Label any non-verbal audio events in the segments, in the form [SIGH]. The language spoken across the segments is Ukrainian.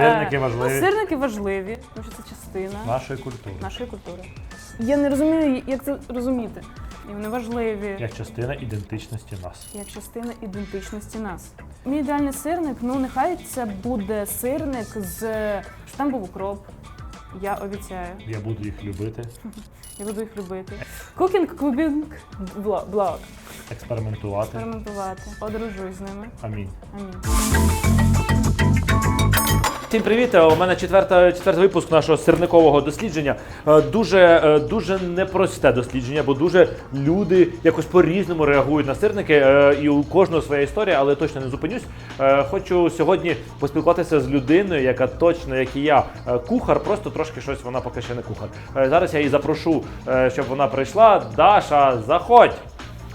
Сирники Е, важливі. Ну, сирники важливі, тому що це частина Нашої культури. нашої культури. Я не розумію, як це розуміти. І вони важливі Як частина ідентичності нас. як частина ідентичності нас. Мій ідеальний сирник, ну нехай це буде сирник з що там був укроп. Я обіцяю, Я буду їх любити, [LAUGHS] я буду їх любити. Кукінг, кубінг, бла- благ. експериментувати. Експериментувати. Одружусь з ними. Амінь. Амінь. Всім привіт! У мене четверта, четвертий випуск нашого сирникового дослідження. Е, Дуже, е, дуже непросте дослідження, бо дуже люди якось по-різному реагують на сирники, е, і у кожного своя історія, але точно не зупинюсь. Хочу сьогодні поспілкуватися з людиною, яка точно, як і я, кухар, просто трошки щось вона поки ще не кухар. Зараз я її запрошу, щоб вона прийшла. Даша, заходь!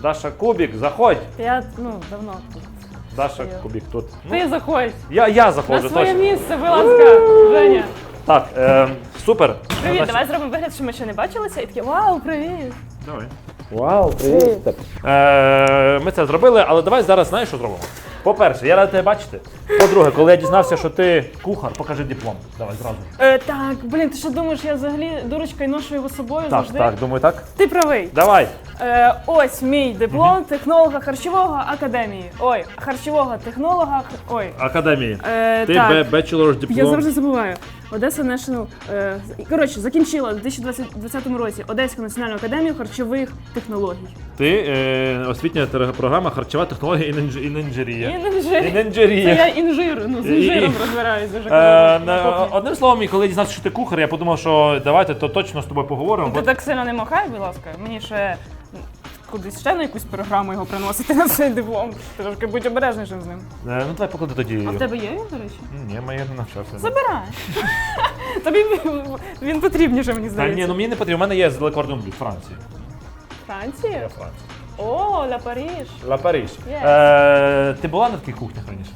Даша Кубік, заходь! Я ну давно тут. Даша побіг Кубік тут. Ну, Ти заходь я, я на своє точно. місце, будь ласка, Женя. Так, е, супер. Привіт, Значить- давай зробимо вигляд, що ми ще не бачилися, і такі вау, привіт. Давай. Вау, привіт. Е, ми це зробили, але давай зараз знаєш, що зробимо. По-перше, я радий тебе бачити. По-друге, коли я дізнався, що ти кухар, покажи диплом. Давай зразу. Е, так, блін, ти що думаєш, я взагалі дурочка і ношу його з собою Так, завжди? так, думаю, так. Ти правий. Давай. Е, ось мій диплом технолога харчового академії. Ой, харчового технолога. х- Ой. Академії. Е, Ти так. бе- bachelor Я завжди забуваю. Одеса National, е, коротше, закінчила у 2020 році Одеську національну академію харчових технологій. Ти е, освітня тер- програма харчова технологія і. Інжир. Інженерія. Це я інжир, ну з інжиром і- розбираюсь дуже Е, круто. одним словом, і коли я дізнався, що ти кухар, я подумав, що давайте то точно з тобою поговоримо. Ти бо- так сильно не махай, будь ласка. Мені ще кудись ще на якусь програму його приносити на цей диплом. Трошки будь обережнішим з ним. Е, ну давай поклади тоді. А в тебе є він, до речі? Ні, моє не навчався. Забирай. [LAUGHS] Тобі він- він потрібніше, мені Та здається. ні, ну мені не потрібно. У мене є з кордон блюд Франції. Я Франція. О, Ля Паріж. Ла Париж. Yes. Е, ти була на таких кухнях раніше?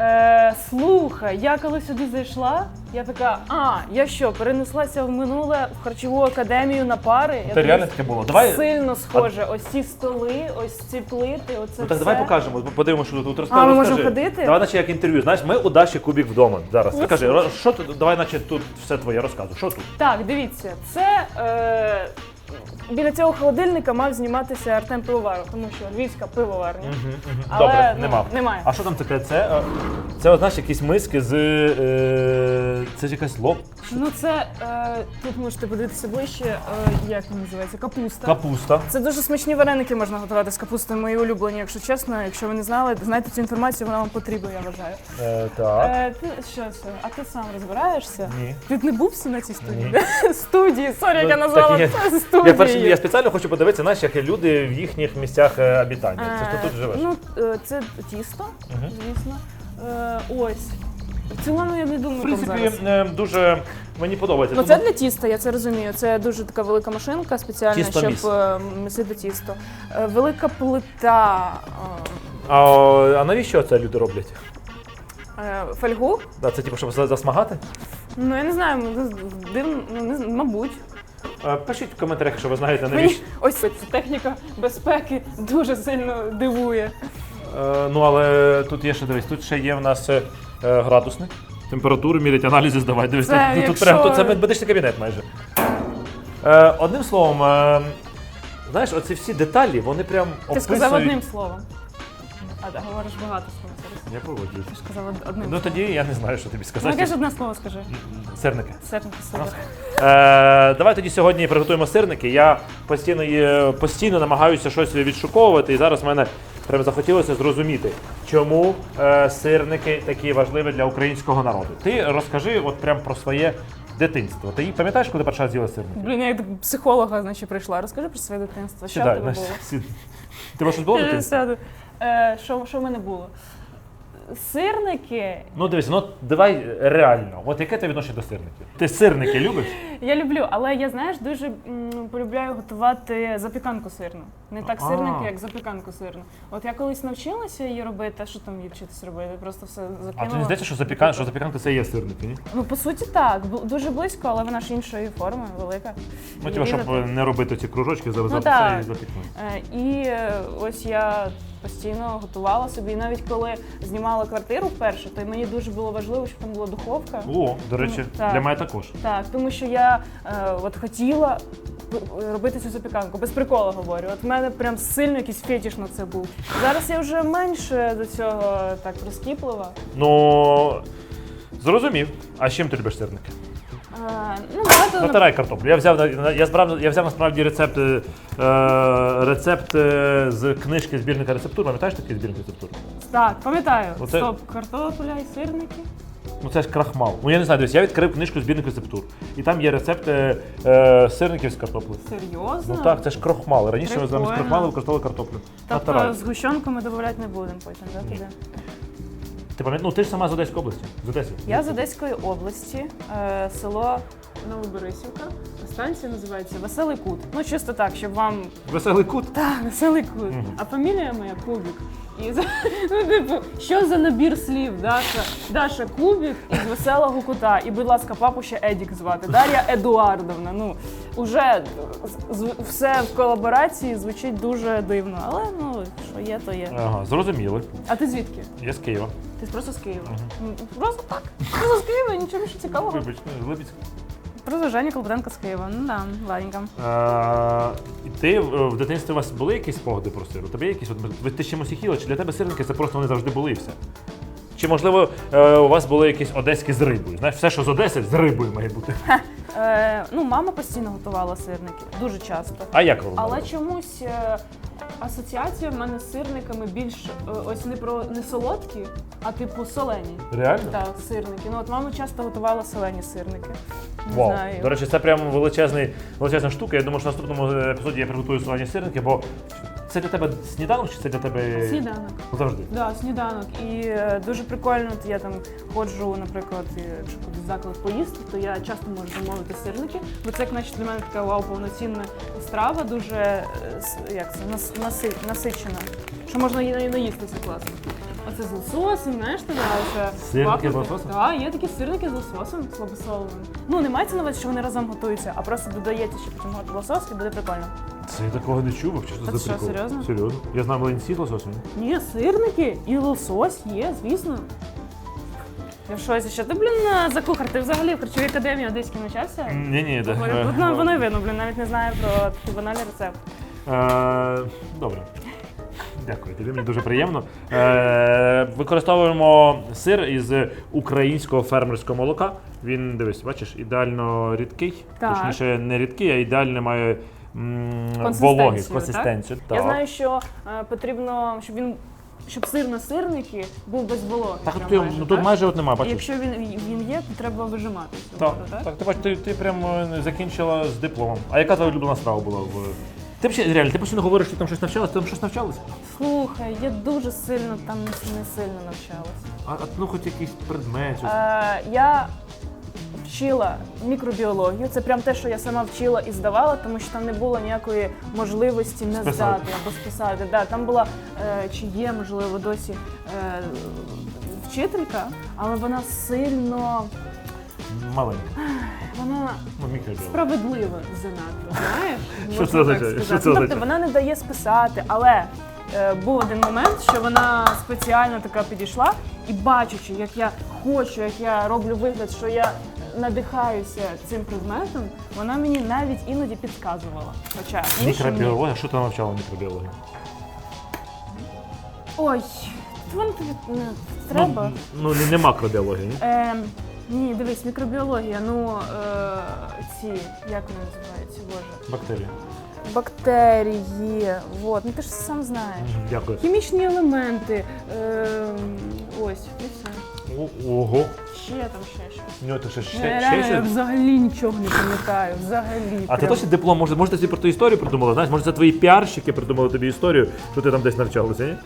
Е, слухай, я коли сюди зайшла, я така, а, я що, перенеслася в минуле в харчову академію на пари? Я Це реально таке було. Давай, Сильно схоже. Ось ці столи, ось ці плити, оце ну, так, все. давай покажемо, подивимося, що тут розкажи. А, ми розкажи. можемо ходити? Давай, наче як інтерв'ю. Знаєш, ми у Даші Кубік вдома зараз. Ось. Скажи, ро- що тут, давай, наче тут все твоє розказуй. Що тут? Так, дивіться, це е, біля цього холодильника мав зніматися Артем Пивоваров, тому що львівська пивоварня. Але, Добре, ну, нема. немає. А що там таке? Це, е, це от, знаєш, якісь миски з. Е, це ж якась лоб. Ну це е, тут можете подивитися ближче, е, як він називається, капуста. Капуста. Це дуже смачні вареники можна готувати з капустою, мої улюблені, якщо чесно. Якщо ви не знали, знайте цю інформацію, вона вам потрібна, я вважаю. Е, так. Е, ти що це? А ти сам розбираєшся? Ні. Ти не був на цій студії? Ні. [LAUGHS] студії, сорі, як я Ну, назвала так, я- це студією. Я, перш, я спеціально хочу подивитися, знаєш, як люди в їхніх місцях е, обітання. Це ж ти Е, тут живеш. Ну, е, це тісто, звісно. Е, ось. В цілому я не думаю, В там принципі, зараз. е, дуже мені подобається. Ну це для тіста, я це розумію. Це дуже така велика машинка спеціальна, Тістоміс. щоб е, місити тісто. Е, Велика плита е, А, а навіщо це люди роблять? е, фольгу. Да, це типу, щоб за- засмагати? Ну я не знаю, ну, дивно, ну не знаю, мабуть. Е, Пишіть в коментарях, якщо ви знаєте Мені навіщо. ось ця техніка безпеки дуже сильно дивує. Е, Ну але тут є ще дивись, тут ще є в нас е, е, градусник. Температуру мірять, аналізи здавай. Дивись, Це тут, тут, якщо- прям тут це медичний кабінет майже. Е, одним словом, е, знаєш, оці всі деталі, вони прям Ти описують... сказав одним словом. А ти говориш багато слов зараз. Я погоджуюсь. Ти ж сказав од- одним. Ну тоді я не знаю, що тобі Ну, сказати. кажи одне слово, скажи. Сирники. Серники супер. Е, давай тоді сьогодні приготуємо сирники. Я постійно, є- постійно намагаюся щось відшуковувати, і зараз в мене прямо захотілося зрозуміти, чому е, сирники такі важливі для українського народу. Ти розкажи от прям про своє дитинство. Ти пам'ятаєш, коли почала з'їла сирники? Блін, я як до психолога, значить, прийшла. Розкажи про своє дитинство. Що в Сідай, тебе було? сід. Тебе щось було в дитинстві? сяду. Е, Що що в мене було? Сирники. Ну дивись, ну давай реально. От яке ти відношення до сирників? Ти сирники любиш? Я люблю, але я знаєш дуже м, полюбляю готувати запіканку сирну. Не так А. сирники, як запіканку сирну. От я колись навчилася її робити, а що там її вчитись робити? Просто все закинула. А тобі не здається, що запіканка, що запіканка це і є сирники, ні? Ну по суті так, бу- дуже близько, але вона ж іншої форми, велика. Ну, І типу, щоб різати. не робити ці кружочки, завязати Ну, так. все і запікнути. Е, І е, ось я постійно готувала собі. І навіть коли знімала квартиру вперше, то мені дуже було важливо, щоб там була духовка. О, до речі, Ну, так. для мене також. Так, тому що я е, от хотіла робити цю запіканку, без приколу говорю. От в мене прям сильно якийсь фетиш на це був. Зараз я вже менше до цього так розкіплива. Ну зрозумів. А з чим ти любиш сирники? Е, ну, багато Натирай картоплю. Я взяв я збрав, я взяв насправді рецепт, е, рецепт е, з книжки збірника рецептур. Пам'ятаєш такий збірник рецептур? так, пам'ятаю. Оце- Стоп, картопля і сирники. Ну це ж крахмал. Ну я не знаю, дивись, я відкрив книжку збірник рецептур. І там є рецепти е, сирників з картоплею. Серйозно? Ну так, це ж крохмал. Раніше ми замість крохмалу використовували картоплю. Тобто Натирай. згущенку ми додавати не будемо потім, да, туди? Ти пам'ятаєш, ну ти ж сама з Одеської області. З Одеси. Я з Одеської області, е, село Новоборисівка. Станція називається Веселий Кут. Ну, чисто так, щоб вам Веселий кут. Так, веселий кут. А фамілія моя Кубік. І за- [LAUGHS] ну, типу, що за набір слів? Даша, Даша Кубік із веселого кута. І, будь ласка, папу ще Едік звати. Дар'я Едуардовна. Ну, уже з- з- все в колаборації звучить дуже дивно. Але ну, що є, то є. Ага, зрозуміли. А ти звідки? Я з Києва. Ти просто з Києва. Ну, Просто так. Просто з Києва, нічого більше цікавого. Вибач, ну, з Липецька. Просто Женя Колбатенко з Києва. Ну да, ладненько. Е, І ти е, в дитинстві у вас були якісь спогади про сир? У тебе є якісь от ви- ти чимось їх їла? Чи для тебе сирники це просто вони завжди були і все? Чи можливо е, у вас були якісь одеські з рибою? Знаєш, все, що з Одеси, з рибою має бути. Е, ну, мама постійно готувала сирники, дуже часто. А як робили? Але чомусь е, асоціація в мене з сирниками більш е, ось не про не солодкі, а типу солені. Реально? Так, сирники. Ну от мама часто готувала солені сирники. Не Вау. знаю. До речі, це прямо величезний, величезна штука. Я думаю, що в наступному епізоді я приготую солені сирники, бо це для тебе сніданок чи це для тебе Сніданок. завжди? Да, сніданок. І е, дуже прикольно, от я там ходжу, наприклад, і якщо кудись в заклад поїсти, то я часто можу замовити сирники. Бо це, як наче для мене така вау, повноцінна страва, дуже е, с- як це, нас, наси, насичена. Що можна її наїстися класно. Оце з лососем, знаєш, туди вже Сирники з лососем? Так, є такі сирники з лососем слабосоленим. Ну, не мається на увазі, що вони разом готуються, а просто додається ще потім лосос і буде прикольно. Це я такого не чув, що Та за що, прикол? серйозно? Серйозно. Я знаю млинці з лососем. Ні, сирники і лосось є, звісно. Я в шоці, що ти, блін, за кухар? Ти взагалі в харчовій академії одеській навчався? Ні, ні. Говорю, Тут нам воно й видно, блін, навіть не знаю про такий банальний рецепт. Е, Добре. Дякую, тобі мені дуже приємно. Е, використовуємо сир із українського фермерського молока. Він, дивись, бачиш, ідеально рідкий. Так. Точніше, не рідкий, а ідеально має Консистенцію, вологість, так? консистенцію. Я знаю, що е, потрібно, щоб він. Щоб сир на сирники був без вологи. Так, прям тут, майже, ну, тут так? майже от немає, І бачиш. Якщо він, він є, то треба вижимати Так, так? так, ти бачиш, ти, ти прям е, закінчила з дипломом. А яка твоя улюблена справа була в. Ти взагалі, реально, ти постійно говориш, що ти там щось навчалась, ти там щось навчалась? Слухай, я дуже сильно там не, не сильно навчалась. А, а ну хоч якийсь предмет. щось. Е, я вчила мікробіологію. Це прям те, що я сама вчила і здавала, тому що там не було ніякої можливості не Списати. здати або списати. Да, там була е, чи є, можливо, досі е, вчителька, але вона сильно Маленька. вона Ну, справедлива занадто. Знаєш, Що Можна це так означає? сказати. Що це Ну, означає? Тобто вона не дає списати, але. е, Був один момент, що вона спеціально така підійшла і бачачи, як я хочу, як я роблю вигляд, що я надихаюся цим предметом, вона мені навіть іноді підказувала. Хоча іншим ні. Мікробіологія? Що ти навчала мікробіологію? Ой, воно тобі не треба. Ну, ну не макробіологія, ні? Е, ні, дивись, мікробіологія, ну е, ці, як вони називаються, боже. Бактерії. Бактерії, вот, ну ти ж сам знаєш. Мгм, Дякую. Хімічні елементи. Е, ось, і все. Ого. Ще там ще щось. Ну, це ще, ще, Я, ще, реально, я взагалі нічого не пам'ятаю. Взагалі. А ти прям. точно диплом, може, може ти собі про ту історію придумала? Знаєш, може це твої піарщики придумали тобі історію, що ти там десь навчалася, ні? Я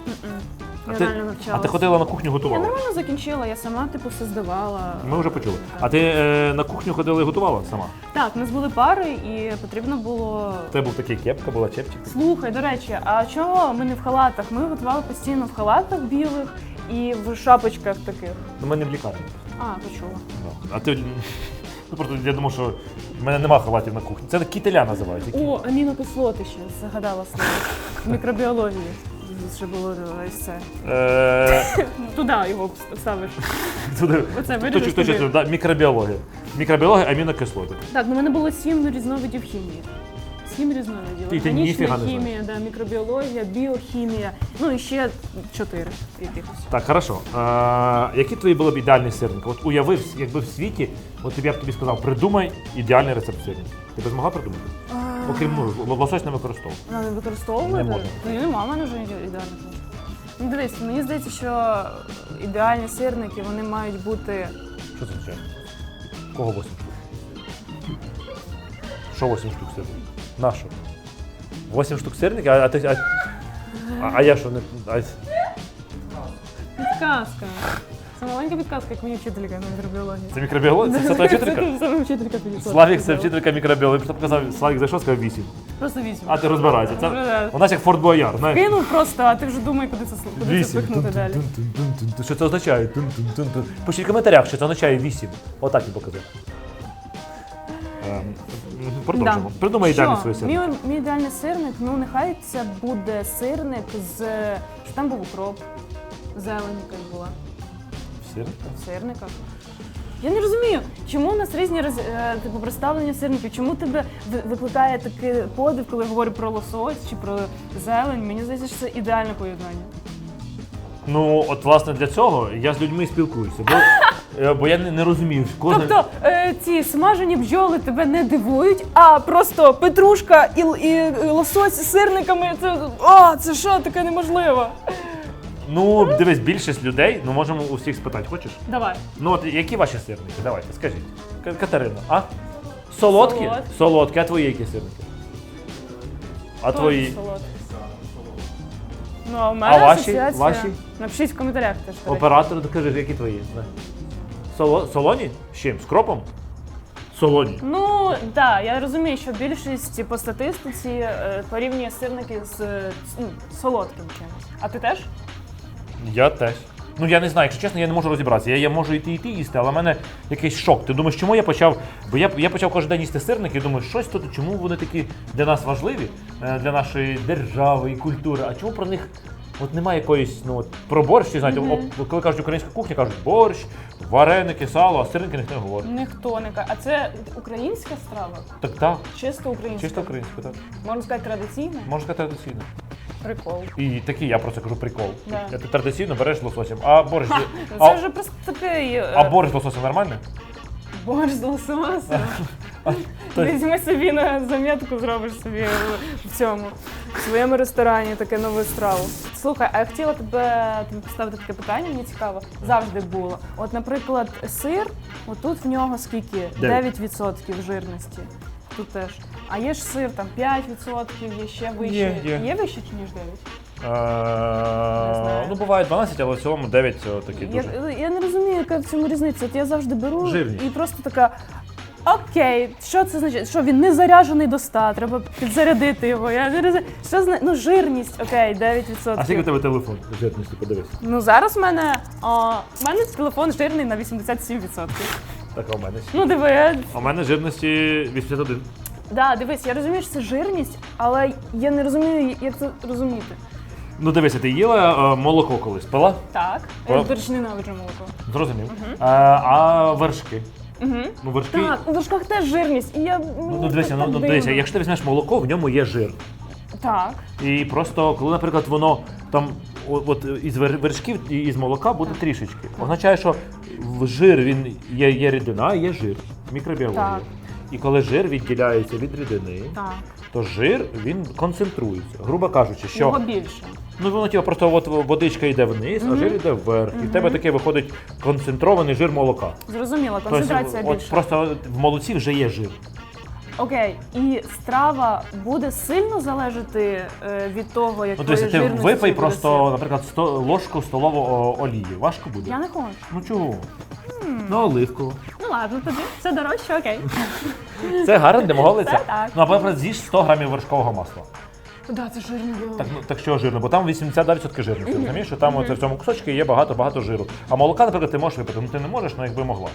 А ти, реально навчалась. а ти ходила на кухню Я готувала? нормально закінчила, я сама типу все здавала. Ми вже почули. А ти е, на кухню ходила і готувала сама? Так, у нас були пари, і потрібно було. Тебе був такий кепка, була чепчик. Слухай, до речі, а чого ми не в халатах? Ми готували постійно в халатах білих і в шапочках таких. Ну, ми не в лікарні. А, почула. Ну, А ти. [LAUGHS] Ну просто я думав, що в мене нема халатів на кухні. Це кітеля називають. які- О, амінокислоти ще загадала слово. В [LAUGHS] мікробіології. Ще було ось це. Е, [LAUGHS] Туди його ставиш. [LAUGHS] туди. Оце Точно, точно, да, мікробіологія. Мікробіологія, амінокислоти. Так, ну в мене було сім різновидів хімії. Сім різновидів. Ти- ти Органічна не хімія, да, мікробіологія, біохімія, ну і ще чотири якихось. Так, хорошо. А, які твої були б ідеальні сирники? От уяви, якби в світі, от я б тобі сказав, придумай ідеальний рецепт сирника. Ти б змогла придумати? Окрім ну, лосось не використовував. Надо використовувати. Не можна. Ну і нема в мене вже ідеально. Ну дивись, мені здається, що ідеальні сирники вони мають бути. Що це означає? Кого 8 штук? Що 8 штук сирників? На що? 8 штук сирників, а, а ти. А, а, а я що не. А, Підказка. Це маленька підказка, як мені вчителька на мікробіології. це мікробіологія? Це, це твоя вчителька? [LAUGHS] Це саме вчителька підійшла. Славік це вчителька мікробіології. Просто показав, Славік зайшов, сказав 8. Просто вісім. А ти розбираєшся. Це, у нас як Форт Бояр, знаєш? Кинув просто, а ти вже думай, куди це, куди це пихнути далі. Що це означає? Тун-тун-тун-тун. Пишіть в коментарях, що це означає 8. Отак я показав. Ем, Продовжимо. Да. Придумай ідеальний свій сирник. Мій, мій ідеальний сирник, ну нехай це буде сирник з. Що там був укроп, зелень якась була Сирник? в сирниках. Я не розумію, чому у нас різні роз, е, типу, представлення сирників, чому тебе викликає такий подив, коли я говорю про лосось чи про зелень. Мені здається, що це ідеальне поєднання. Ну, от власне для цього я з людьми спілкуюся. Бо, е, бо я не, не розумію. Кожен... Тобто е, ці смажені бджоли тебе не дивують, а просто петрушка і, л- і лосось з сирниками це о, це що таке неможливо. Ну, дивись, більшість людей, ну можемо у всіх спитати, хочеш? Давай. Ну от які ваші сирники? Давайте, скажіть. К- Катерина, а? Солодкі? Солодкі. Солодкі, а твої які сирники? А твої? Солодкий. Ну, а у мене А ваші? асоціація. Ваші? Напишіть в коментарях теж. до речі. Оператор, скажи, які твої? Да. Соло... Солоні? З чим? З кропом? Солоні. Ну, так, я розумію, що більшість по статистиці е, порівнює сирники з, е, ну, солодким чимось. А ти теж? Я теж. Ну я не знаю, якщо чесно, я не можу розібратися. Я, я можу йти йти їсти, але в мене якийсь шок. Ти думаєш, чому я почав? Бо я, я почав кожен день їсти сирники і думаю, щось тут, чому вони такі для нас важливі, е, для нашої держави і культури, а чому про них от немає якоїсь, ну от про борщ, знаєте, об- коли кажуть українська кухня, кажуть борщ, вареники, сало, а сирники ніхто не говорить. Ніхто не каже. А це українська страва? Так так, Чисто українська. чисто українська, так. Можна сказати, традиційна? Можна сказати традиційно. Прикол. І такий, я просто кажу прикол. Да. Ти традиційно береш з лососем, а борщ. з- [LAUGHS] Ну, а, Це вже просто такий е, а борщ з лососем нормально? борщ з лососем. Візьми собі на замітку, зробиш собі в- в цьому в своєму ресторані таке нову страву. Слухай, а я хотіла тебе тобі поставити таке питання, мені цікаво. Завжди було. От, наприклад, сир, отут в нього скільки? Дев'ять. 9% жирності. Тут теж. А є ж сир там 5%, є ще вище. Є, є. вище чи ніж 9? Е, знаю. Ну, буває 12, але в цілому 9 це такі Я, дуже. я не розумію, яка в цьому різниця. От я завжди беру Жирність. і просто така. Окей, що це значить? Що він не заряджений до 100, треба підзарядити його. Я не розумію. Що зна... Ну, жирність, окей, 9%. А скільки у тебе телефон? Жирності, подивись. Ну зараз в мене, о, в мене телефон жирний на 87%. Так, а у мене. Ну диви, я... А у мене жирності 81. Да, дивись, я розумію, що це жирність, але я не розумію, як це розуміти. Ну дивися, ти їла е, молоко колись, пила? Так, я до речі, ненавиджу молоко. Зрозумів. А, а вершки? Угу. Ну, вершки. Так, у вершках теж жирність. І я... Ну, ну, дивися, ну, ну, дивися, якщо ти візьмеш молоко, в ньому є жир. Так. І просто, коли, наприклад, воно там о- от із вер- вершків і із молока буде трішечки. Означає, що в жир він є, є рідина, а є жир, мікробіологія. Так. І коли жир відділяється від рідини, Так. то жир він концентрується. Грубо кажучи, що Його більше. ну воно типу, просто от водичка йде вниз, а жир йде вверх. І в тебе таке виходить концентрований жир молока. Зрозуміло, Тобто, концентрація от більша. просто в молоці вже є жир. Окей, і страва буде сильно залежати е, від того, Ну, якої дивися, ти жирності випий буде просто, сир? наприклад, 100 ложку столового олії. Важко буде? Я не хочу. Ну чого? Ну, оливкову. Ну ладно, тоді все дорожче, окей. Це гарно для мого лиця. Це так. Ну, а наприклад, з'їж 100 грамів вершкового масла. Да, це жирно було. Так, ну, так що жирно, бо там 82% жирності. Розумієш, що там оце в цьому кусочку є багато-багато жиру. А молока, наприклад, ти можеш випити. Ну ти не можеш, ну якби могла.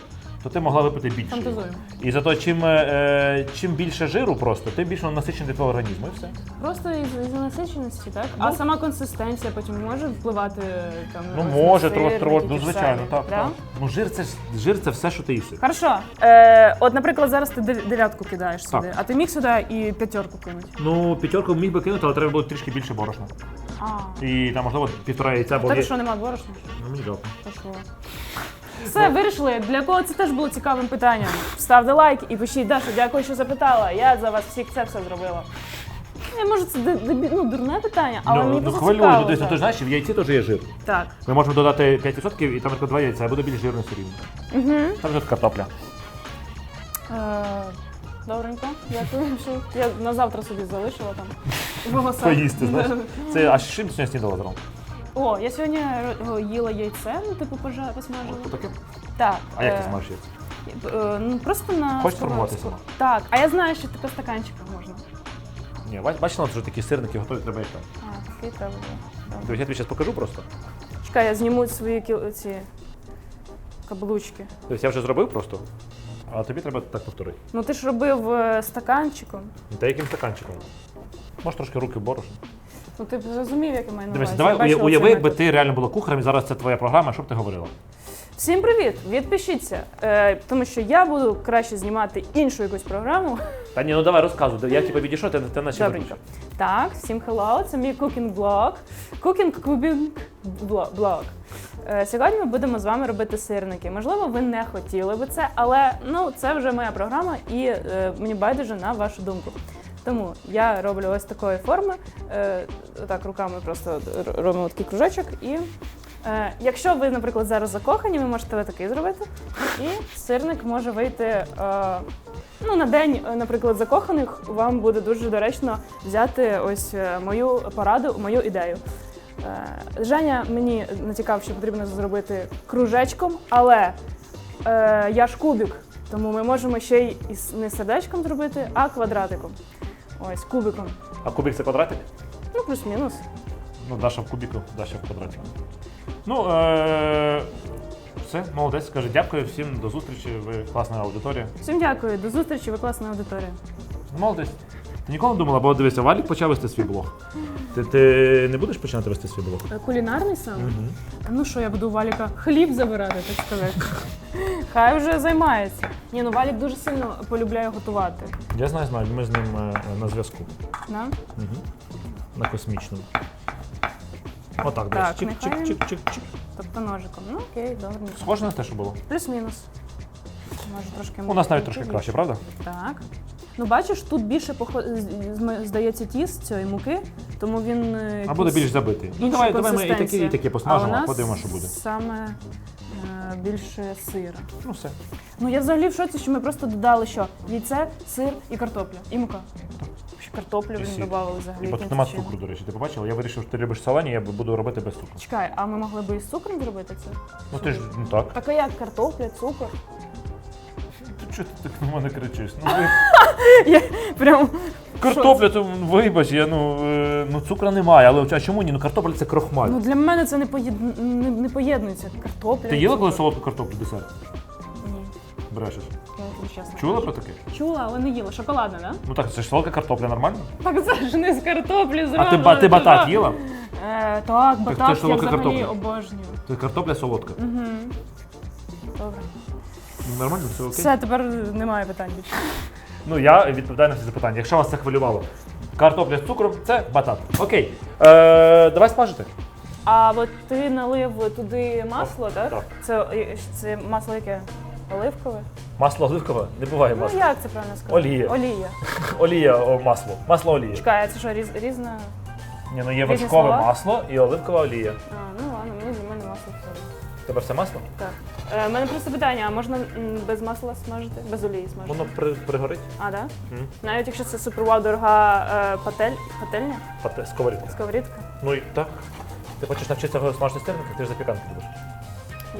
То ти могла випити більше. Фантазуємо. І зато чим, е, чим більше жиру просто, тим більше насичений для твого організму. І все. Просто із, із насиченості, так? А сама консистенція потім може впливати там Ну на може, сир, трошки, трошки, ну звичайно, так, да? так. Ну жир це жир це все, що ти їси. Хорошо. Е, от, наприклад, зараз ти дев'ятку кидаєш Так. сюди, а ти міг сюди і п'ятерку кинути. Ну, п'ятерку міг би кинути, але треба було трішки більше борошна. А. І там, можливо, півтора яйця, бо Так що нема борошна? Ну, мені жалко. Все, вирішили. Для кого це теж було цікавим питанням. Ставте лайк і пишіть, Даша, дякую, що запитала. Я за вас всіх це все зробила. Я може це де- дебі- ну, дурне питання, але мені ну, ну просто хвилюй, цікаво. ну, десь, ну, ти ж знаєш, в яйці теж є жир. Так. Ми можемо додати 5% і там наприклад, два яйця, і буде більш жирно все рівно. Угу. Там вже картопля. Е, добренько, дякую. Що я на завтра собі залишила там. волоса. [LAUGHS] Поїсти, знаєш. Це а з чим сьогодні снідала зранку? О, я сьогодні е, їла яйце, ну типу пожа- посмажила. Таке? Так. А як е, ти смажеш яйця? е, Ну просто на Хочеш сковородці. формуватися? Так, а я знаю, що таке в стаканчиках можна. Ні, бач- бачила, що такі сирники готові, треба їх там. А, такий треба було. Я тобі зараз покажу просто. Чекай, я зніму свої кіл- ці каблучки. Тобто я вже зробив просто, а тобі треба так повторити. Ну ти ж робив е, стаканчиком. Та яким стаканчиком? Може трошки руки борошна. Ну ти б зрозумів, як я маю на Дивись, увазі. давай Я бачила уяви, цей якби метод. ти реально була кухарем, і зараз це твоя програма, що б ти говорила? Всім привіт! Відпишіться, е, тому що я буду краще знімати іншу якусь програму. Та ні, ну давай розказуй. Я типу відійшов, ти, ти наче Добренько. Так, всім hello, це мій cooking блог. Cooking cooking блог. Е, Сьогодні ми будемо з вами робити сирники. Можливо, ви не хотіли би це, але ну це вже моя програма, і е, мені байдуже на вашу думку. Тому я роблю ось такої форми. Е, так, руками просто робимо такий кружочок. І е, якщо ви, наприклад, зараз закохані, ви можете такий зробити. І сирник може вийти. Е, Ну, на день, е, наприклад, закоханих вам буде дуже доречно взяти ось е, мою пораду, мою ідею. Е, Женя мені натякав, що потрібно зробити кружечком, але я ж кубик, тому ми можемо ще й не сердечком зробити, а квадратиком. Ось, кубиком. А кубик це квадратик? Ну, плюс-мінус. Ну, Даша в кубіку, Даша в квадраті. Ну, е- все, молодець, скажи дякую всім, до зустрічі, ви класна аудиторія. Всім дякую, до зустрічі, ви класна аудиторія. Молодець. Ти ніколи не думала, бо дивися, Валік почав вести свій блог. Ти, ти не будеш починати вести свій блог? Е, Кулінарний сам? А Ну що, я буду у Валіка хліб забирати, так сказати. Хай вже займається. Ні, ну Валік дуже сильно полюбляє готувати. Я знаю, знаю, ми з ним е, на зв'язку. Да? Угу. На космічному. Отак, Так, десь. нехай. Чик-чик-чик-чик-чик. Тобто ножиком. Ну окей, добре. Схоже на те, що було. Плюс-мінус. Може трошки У нас навіть трошки більше. краще, правда? Так. Ну, бачиш, тут більше похо- з- з- здається тіст цієї муки, тому він. е, А якийсь буде більш забитий. Ну давай, давай ми і такі, консистенція. і такі а у посмажемо, нас подивимо, що буде. Саме е, більше сира. Ну все. Ну я взагалі в шоці, що ми просто додали що? Яйце, сир і картопля. І мука. Ще картоплю І він сир. додавали взагалі. І бо тут якимось нема чином. цукру, до речі. Ти побачила? Я вирішив, що ти любиш солені, я буду робити без цукру. Чекай, а ми могли би із цукром зробити це? Ну ти ж ну так. Так а як картопля, цукор? Ти чого ти так на мене кричиш? Ну ви [LAUGHS] Я прям картопля, то вибач, я ну, е, ну цукру немає, але а чому ні? Ну картопля це крохмаль. ну для мене це не поєд... не, не поєднується. Картопля. Ти їла коли солодку картоплю десерт? Ні, Брешеш. я чесно. Чула про таке? Чула, але не їла. Шоколадна, да? Ну так, це ж солодка картопля нормально? Так це ж не з картоплі А ти, ба- ти батат їла? Е, так, це батат я солодка взагалі картопля. обожнюю. Це картопля солодка. Угу. Добре. Нормально, все окей. Все, тепер немає питань більше. Ну я відповідаю на всі запитання. Якщо вас це хвилювало, картопля з цукром це батат. Окей. Е, давай смажити. А от ти налив туди масло, так? так. Це, е, це масло яке? Оливкове? Масло оливкове? Не буває Ну масла. як це правильно сказати? Олія. Олія. [LAUGHS] Олія, о, масло. Масло олія. Чекай, а це що, різ, різна? Ні, ну є Різні вершкове слова? масло і оливкова олія. А, ну ладно, мені для мене масло входить. Тебе все масло? Так. Е, У мене просто питання, а можна м, без масла смажити? Без олії смажити? Воно при, пригорить. А, так? Да? М. Навіть якщо це супер вау дорога е, патель, пательня, Пате, сковорідка. сковорідка. Ну і так. Ти хочеш навчитися смажити стирники, ти ж запіканку будеш.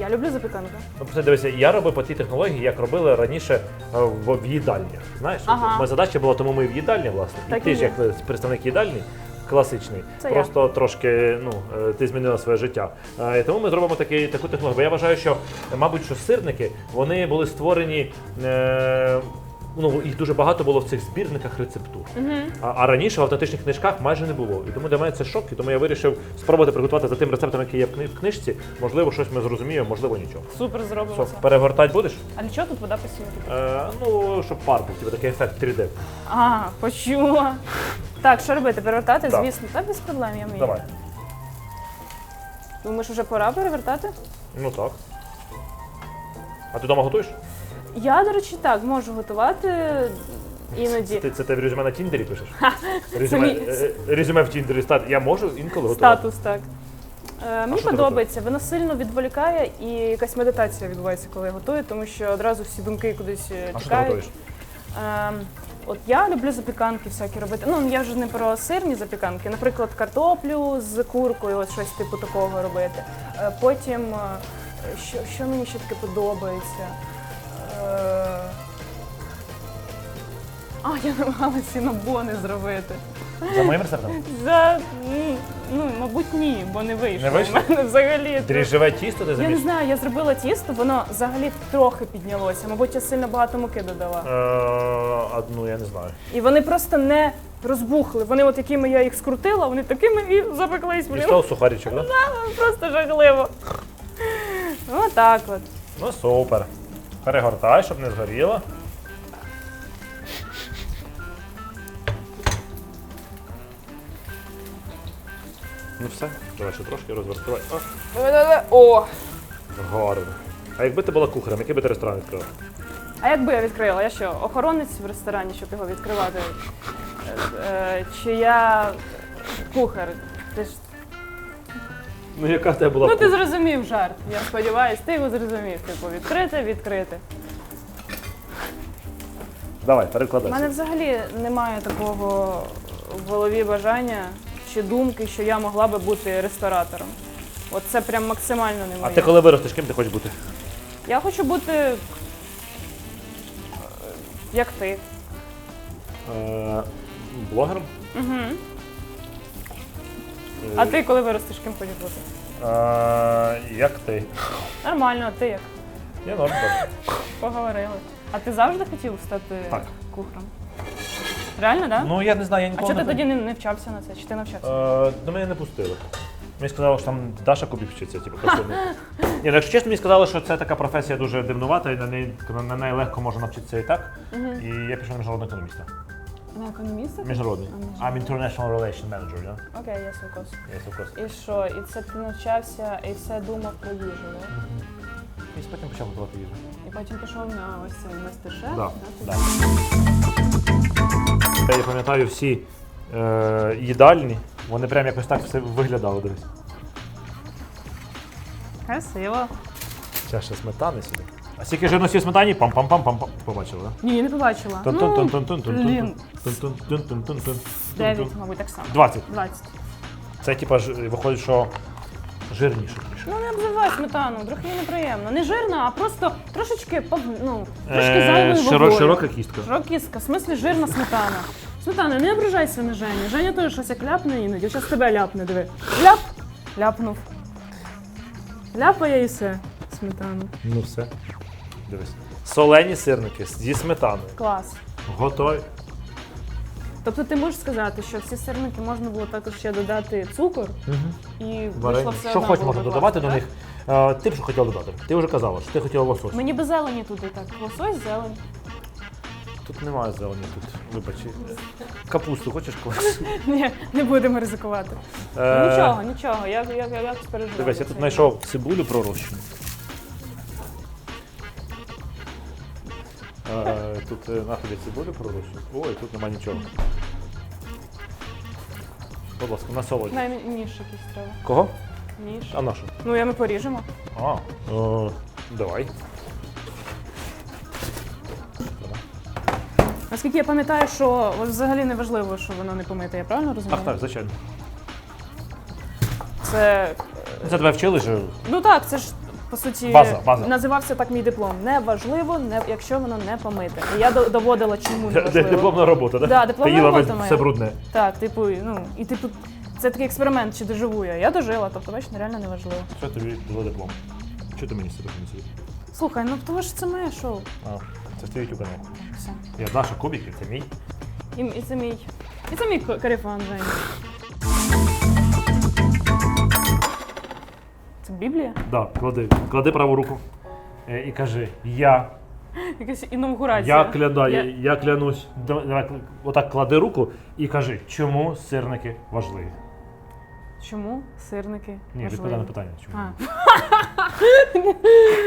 Я люблю запіканку. Ну, просто дивися, я робив по тій технології, як робили раніше е, в, в їдальнях. Знаєш, Ага. моя задача була, тому ми в їдальні, власне. І Так ти і ж є. як представник їдальні, класичний. Це я. Просто трошки ну, е, ти змінила своє життя. Е, і Тому ми зробимо такий, таку технологію. Бо я вважаю, що, мабуть, що сирники вони були створені. Е, Ну, їх дуже багато було в цих збірниках рецептур. А, а раніше в автентичних книжках майже не було. І тому для мене це шок, і тому я вирішив спробувати приготувати за тим рецептом, який є в кни- в книжці. Можливо, щось ми зрозуміємо, можливо, нічого. Супер зробимо Що, це. перегортати будеш? А для чого тут вода кипить? Е, ну, щоб пар був, типу, такий ефект 3D. А, почула. Так, що робити? Перевертати, Так. звісно. Та без проблем, я вмію. Давай. Думаєш, вже пора перевертати? Ну так. А ти вдома готуєш? Я, до речі, так, можу готувати іноді. Ти це ти в резюме на Тіндері пишеш? Резюме, мій- е, е, резюме в Тіндері стати. Я можу інколи готувати. Статус, так. Е, мені що ти подобається, воно сильно відволікає і якась медитація відбувається, коли я готую, тому що одразу всі думки кудись е, А що ти тікають. готуєш? Ем, от я люблю запіканки всякі робити. Ну я вже не про сирні запіканки, наприклад, картоплю з куркою, от щось типу такого робити. Е, потім, е, що, що мені ще таке подобається? А, я намагалася сінабони зробити. За моїм рецептом? За ну, мабуть, ні, бо не вийшло. Не вийшло? У мене взагалі. Дріжджеве тісто ти Я не замість? знаю, я зробила тісто, воно взагалі трохи піднялося. Мабуть, я сильно багато муки додала. Е, одну, я не знаю. І вони просто не розбухли. Вони, от якими я їх скрутила, вони такими і запеклись. І Блін, став сухарічок, так? просто жахливо. Отак от. Ну супер. Перегортай, щоб не згоріло. Ну все, давай ще трошки розвертувай. О, О! гарно. А якби ти була кухарем, який би ти ресторан відкрила? А якби я відкрила? Я що, охоронець в ресторані, щоб його відкривати? Е, е, Чи я кухар? Ти ж Ну яка в тебе була Ну ти зрозумів жарт. Я сподіваюся, ти його зрозумів. Типу, відкрити, відкрити. Давай, У перекладай. мене взагалі немає такого в голові бажання чи думки, що я могла би бути ресторатором. От це прям максимально не А ти коли виростеш, ким ти хочеш бути? Я хочу бути е, як ти. Е, блогером? Угу. А ти коли виростеш, ким хочеш бути? Е, як ти? Нормально, а ти як? Я норм. Поговорили. А ти завжди хотів стати Так. кухарем? Реально, так? Да? Ну я не знаю, я а ніколи чого ти не тоді не, не вчався на це? Чи ти навчався? Е, до мене не пустили. Мені сказали, що там Даша Кубік вчиться, типу, просто не. [LAUGHS] Ні, ну, якщо чесно, мені сказали, що це така професія дуже дивнувата, і на неї, на неї легко можна навчитися і так. І я пішов на міжнародного економіста. На економіста? Міжнародний. I'm International Relation Manager, yeah? Окей, я сукос. Yes, of course. І що? І це ти навчався і все думав про їжу, да? І потім почав готувати їжу. І потім пішов на ось цей мастер-шеф. Да, да, да. Я пам'ятаю всі е, їдальні, вони прям якось так все виглядали дивись. Красиво. Чаша сметани сюди. А скільки жирності в сметані? Пам-пам-пам-пам-пам. Побачили, так? Ні, я не побачила. Ну, блін. 9, мабуть, так само. 20. 20. Це типа ж виходить, що жирніше трішки. Ну не обзивай сметану, вдруг їй неприємно. Не жирна, а просто трошечки пов... ну, трошки Е, зайвою широ- вагою. широка кістка. Широка кістка, в смислі жирна сметана. Сметана, не ображайся на Женю. Женя теж щось як ляпне іноді. Зараз тебе ляпне, диви. Ляп! Ляпнув. Ляпає і все. Сметану. Ну все. Дивись. Солені сирники зі сметаною. Клас. Готові. Тобто ти можеш сказати, що в ці сирники можна було також ще додати цукор і вийшло все Що одно хоч було можна би додавати класно, до так? них. Е, Ти б що хотіла додати? Ти вже казала, що ти хотіла лосось. Мені би зелені туди так. Лосось, зелень. Тут немає зелені, тут, вибач. Капусту хочеш колись? [LAUGHS] Ні, не будемо ризикувати. Е, Нічого, нічого, я, я, я, я переживаю. Дивись, я тут знайшов цибулю пророщену. Тут е, находять цибулю пророщену. Ой, тут нема нічого. Будь ласка, на солоді. Най ніж якийсь треба. Кого? Ніж. А на що? Ну, я ми поріжемо. А, е, давай. Наскільки я пам'ятаю, що от взагалі не важливо, що воно не помите, я правильно розумію? Ах, так, звичайно. Це. Це тебе вчили, що Ну так, це ж по суті, База, база. називався так мій диплом. Неважливо, не, якщо воно не помите. І я доводила, чому неважливо. Дипломна робота, так? Да, дипломна Ти їла робота моя. все брудне. Так, типу, ну, і типу, це такий експеримент, чи доживу я. Я дожила, тобто, бачиш, реально неважливо. Що тобі було диплом? Що ти мені не сидиш? Слухай, ну тому що це моє шоу. А, це ж YouTube. Все. Я Даша Кубіків, це мій. І, і це мій. І це мій карифан, Женя. Це Біблія? Да, клади, клади праву руку е, і кажи: Я, Якась інаугурація. я клянаю, я, клянусь. Давай, давай, отак клади руку і кажи, чому сирники важливі? Чому сирники Ні, важливі? відповідай на питання. Чому? А.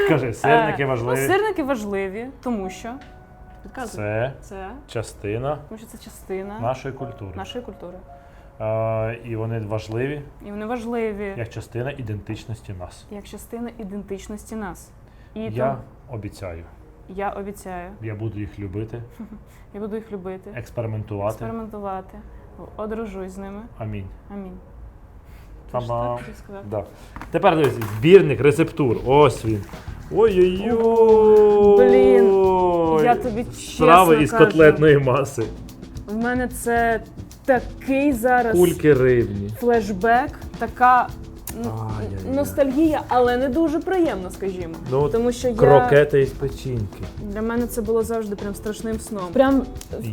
[LAUGHS] Кажи, сирники Е, важливі. Ну, сирники важливі, тому що. Підказуй. Це Це. частина Тому що це частина нашої культури. нашої культури. Е, і вони важливі І вони важливі як частина ідентичності нас. як частина ідентичності нас. І Я тому обіцяю, я обіцяю, я буду їх любити, [LAUGHS] я буду їх любити, експериментувати. експериментувати, одружусь з ними. Амінь. Амінь. Ти ж так хотів? Да. Тепер дивись, збірник рецептур. Ось він. Ой-ой-ой. Блін, я тобі чесно Страви із кажу. котлетної маси. В мене це такий зараз Кульки рибні. флешбек, така н- Ай-яй-яй. ностальгія, але не дуже приємно, скажімо. Ну, Тому що я Крокети із печінки. для мене це було завжди прям страшним сном. Прям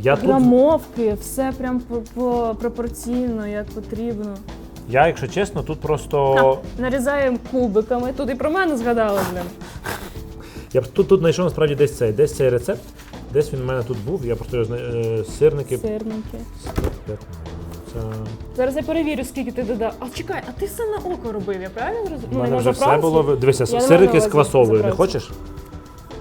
Я тут- грамовки, все прям по, по пропорційно, як потрібно. Я, якщо чесно, тут просто. Нарізаємо кубиками. Тут і про мене згадали, блін. Я б тут, тут знайшов насправді десь цей, десь цей рецепт. Десь він у мене тут був. Я просто його зна... е, сирники. Сирники. Це... Зараз я перевірю, скільки ти додав. А чекай, а ти все на око робив, я правильно зрозумів? У Ну, мене вже все було. Дивися, Я не сирники з на квасолою. Не заправці. хочеш?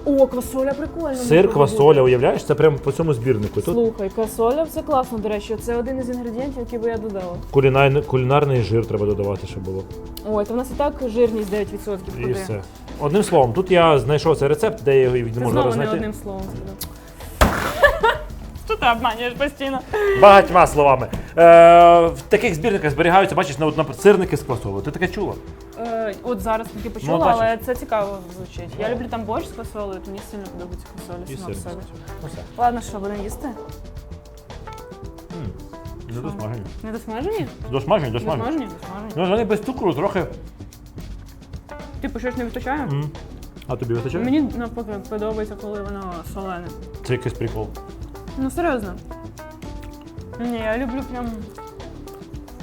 О, квасоля прикольно. Сир, квасоля, уявляєш? Це прямо по цьому збірнику. Тут Слухай, квасоля це класно, до речі. Це один із інгредієнтів, який би я додала. кулінарний, кулінарний жир треба додавати, щоб було. Ой, то в нас і так жирність 9%. І Куди? все. Одним словом, тут я знайшов цей рецепт, де я його не Ти можу знову не знайти. одним словом сказав. Ти обманюєш постійно? Багатьма словами. Е, в таких збірниках зберігаються, бачиш, на, на сирники з квасолою. Ти таке чула? Е, от зараз тільки почула, Ну, бачиш. але це цікаво звучить. Я люблю там борщ з квасолею, то мені сильно подобається квасоля сама сир. в собі. Ну, все. Ладно, що, будемо їсти? Не досмажені. Не досмажені? Досмажені, досмажені. Досмажені? Досмажені. Ну, вони без цукру трохи. Типу, щось не вистачає? М. А тобі вистачає? Мені навпаки подобається, коли воно солене. Це якийсь прикол. Ну серйозно. Ні, я люблю прям.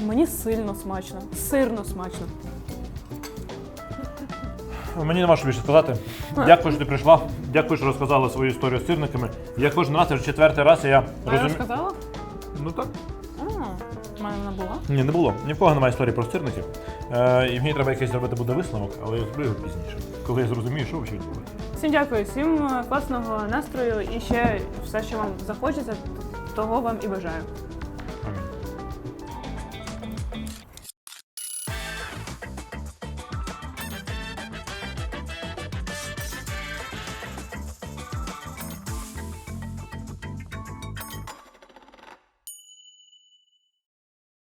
Мені сильно смачно. Сирно смачно. Мені нема що більше сказати. Дякую, що ти прийшла. Дякую, що розказала свою історію з сирниками. Я кожен раз, це вже четвертий раз, і я А я розумію. розказала? Ну так. А, в мене вона була. Ні, не було. Ні в кого немає історії про сирників. Е, і мені треба якийсь зробити буде висновок, але я зроблю його пізніше. Коли я зрозумію, що взагалі відбувається. Всім дякую, всім е, класного настрою і ще все, що вам захочеться, того вам і бажаю.